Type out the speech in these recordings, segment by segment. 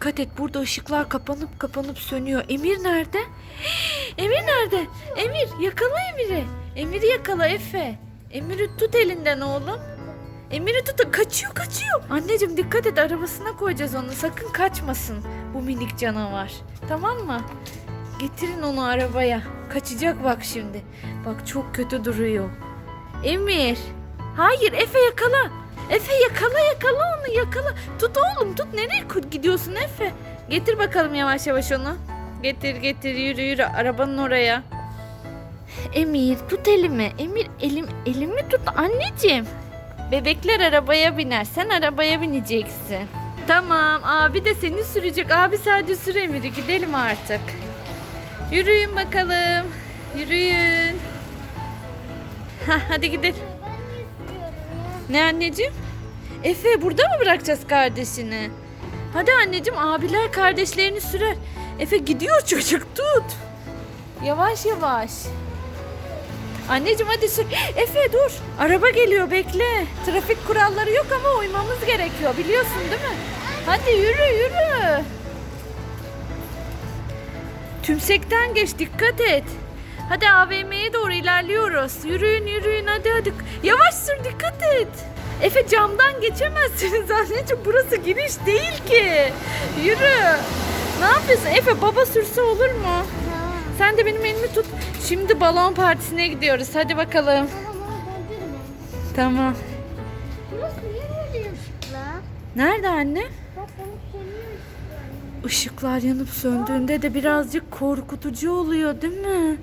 dikkat et burada ışıklar kapanıp kapanıp sönüyor. Emir nerede? Emir nerede? Emir yakala Emir'i. Emir'i yakala Efe. Emir'i tut elinden oğlum. Emir'i tut kaçıyor kaçıyor. Anneciğim dikkat et arabasına koyacağız onu sakın kaçmasın bu minik canavar. Tamam mı? Getirin onu arabaya. Kaçacak bak şimdi. Bak çok kötü duruyor. Emir. Hayır Efe yakala. Efe yakala yakala onu yakala. Tut oğlum tut nereye gidiyorsun Efe? Getir bakalım yavaş yavaş onu. Getir getir yürü yürü arabanın oraya. Emir tut elimi. Emir elim elimi tut anneciğim. Bebekler arabaya biner. Sen arabaya bineceksin. Tamam abi de seni sürecek. Abi sadece sür Emir'i gidelim artık. Yürüyün bakalım. Yürüyün. Hadi gidelim. Ne anneciğim? Efe burada mı bırakacağız kardeşini? Hadi anneciğim abiler kardeşlerini sürer. Efe gidiyor çocuk tut. Yavaş yavaş. Anneciğim hadi sür. Efe dur. Araba geliyor bekle. Trafik kuralları yok ama uymamız gerekiyor biliyorsun değil mi? Hadi yürü yürü. Tümsekten geç dikkat et. Hadi AVM'ye doğru ilerliyoruz. Yürüyün yürüyün hadi hadi. Yavaş sür dikkat et. Efe camdan geçemezsiniz anneciğim. Burası giriş değil ki. Yürü. Ne yapıyorsun? Efe baba sürse olur mu? Sen de benim elimi tut. Şimdi balon partisine gidiyoruz. Hadi bakalım. Tamam. Burası niye böyle ışıklar? Nerede anne? Bak. Işıklar yanıp söndüğünde de birazcık korkutucu oluyor değil mi?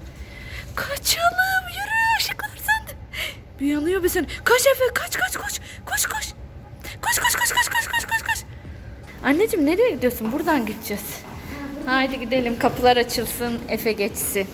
Kaçalım yürü ışıklar söndü. Bir yanıyor bir. Kaç Efe kaç kaç koş. Koş koş. Koş koş koş koş koş koş koş koş. Anneciğim nereye gidiyorsun? Buradan gideceğiz. Haydi gidelim kapılar açılsın Efe geçsin.